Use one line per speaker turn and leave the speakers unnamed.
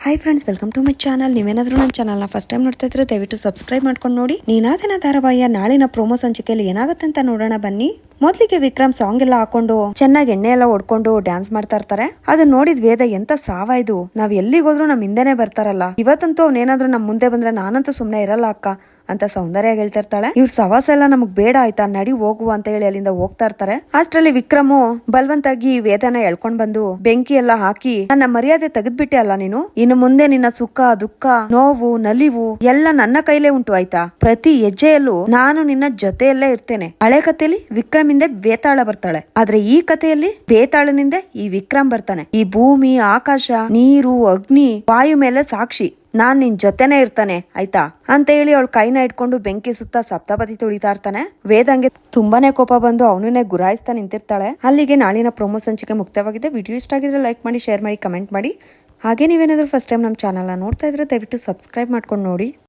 Hi friends welcome to my channel ನೀವೇನಾದ್ರೂ ನನ್ನ ಚಾನಲ್ನ ಫಸ್ಟ್ ಟೈಮ್ ನೋಡ್ತಾ ಇದ್ರೆ ದಯವಿಟ್ಟು ಸಬ್ಸ್ಕ್ರೈಬ್ ಮಾಡ್ಕೊಂಡು ನೋಡಿ. ನೀನಾದಿನ ಧಾರಾವಾಹಿಯ ನಾಳಿನ ಪ್ರೋಮೋ ಸಂಚಿಕೆಯಲ್ಲಿ ಏನಾಗುತ್ತೆ ಅಂತ ನೋಡೋಣ ಬನ್ನಿ. ಮೊದಲಿಗೆ ವಿಕ್ರಮ್ ಸಾಂಗ್ ಎಲ್ಲ ಹಾಕೊಂಡು ಚೆನ್ನಾಗಿ ಎಣ್ಣೆ ಎಲ್ಲ ಹೊಡ್ಕೊಂಡು ಡ್ಯಾನ್ಸ್ ಮಾಡ್ತಾ ಇರ್ತಾರೆ. ಅದನ್ನ ನೋಡಿದ್ ವೇದ ಎಂತ ಸಾವ ಇದು. ನಾವ್ ಎಲ್ಲಿಗೋದ್ರು ನಮ್ ಹಿಂದೆನೆ ಬರ್ತಾರಲ್ಲ. ಇವತ್ತಂತೂ ಅವ್ನೇನಾದ್ರೂ ನಮ್ ಮುಂದೆ ಬಂದ್ರೆ ನಾನಂತೂ ಸುಮ್ನೆ ಇರಲ್ಲ ಅಕ್ಕ ಅಂತ ಸೌಂದರ್ಯ ಹೇಳ್ತಾ ಇರ್ತಾಳೆ. ಇವ್ರ ಸವಾಸ ಎಲ್ಲ ನಮಗ್ ಬೇಡ ಆಯ್ತಾ, ನಡಿ ಹೋಗುವ ಅಂತ ಹೇಳಿ ಅಲ್ಲಿಂದ ಹೋಗ್ತಾ ಇರ್ತಾರೆ. ಅಷ್ಟರಲ್ಲಿ ವಿಕ್ರಮು ಬಲ್ವಂತಾಗಿ ವೇದನ ಎಳ್ಕೊಂಡ್ ಬಂದು ಬೆಂಕಿ ಎಲ್ಲ ಹಾಕಿ, ನನ್ನ ಮರ್ಯಾದೆ ತೆಗೆದ್ಬಿಟ್ಟೆ ಅಲ್ಲ ನೀನು? ಇನ್ನು ಮುಂದೆ ನಿನ್ನ ಸುಖ, ದುಃಖ, ನೋವು, ನಲಿವು ಎಲ್ಲ ನನ್ನ ಕೈಲೇ ಉಂಟು ಆಯ್ತಾ? ಪ್ರತಿ ಹೆಜ್ಜೆಯಲ್ಲೂ ನಾನು ನಿನ್ನ ಜೊತೆಯಲ್ಲೇ ಇರ್ತೇನೆ. ಹಳೆ ಕಥೆಲಿ ವಿಕ್ರಮ್ ಹಿಂದೆ ಬೇತಾಳ ಬರ್ತಾಳೆ. ಆದ್ರೆ ಈ ಕಥೆಯಲ್ಲಿ ಬೇತಾಳನಿಂದ ಈ ವಿಕ್ರಮ್ ಬರ್ತಾನೆ. ಈ ಭೂಮಿ, ಆಕಾಶ, ನೀರು, ಅಗ್ನಿ, ವಾಯು ಮೇಲೆ ಸಾಕ್ಷಿ. ನಾನ್ ನಿನ್ ಜೊತೆನೆ ಇರ್ತಾನೆ, ಆಯ್ತಾ? ಅಂತ ಹೇಳಿ ಅವಳ ಕೈನ ಇಟ್ಕೊಂಡು ಬೆಂಕಿ ಸುತ್ತ ಸಪ್ತಪತಿ ತುಳಿತಾ ಇರ್ತಾನೆ. ವೇದಂಗೆ ತುಂಬಾನೇ ಕೋಪ ಬಂದು ಅವನನ್ನೇ ಗುರಾಯಿಸ್ತಾ ನಿಂತಿರ್ತಾಳೆ. ಅಲ್ಲಿಗೆ ನಾಳಿನ ಪ್ರೊಮೋ ಸಂಚಿಕೆ ಮುಕ್ತವಾಗಿದೆ. ವಿಡಿಯೋ ಇಷ್ಟ ಆಗಿದ್ರೆ ಲೈಕ್ ಮಾಡಿ, ಶೇರ್ ಮಾಡಿ, ಕಮೆಂಟ್ ಮಾಡಿ. ಹಾಗೆ ನೀವೇನಾದ್ರೂ ಫಸ್ಟ್ ಟೈಮ್ ನಮ್ಮ ಚಾನಲ್ನ ನೋಡ್ತಾ ಇದ್ರೆ ದಯವಿಟ್ಟು ಸಬ್ಸ್ಕ್ರೈಬ್ ಮಾಡ್ಕೊಂಡು ನೋಡಿ.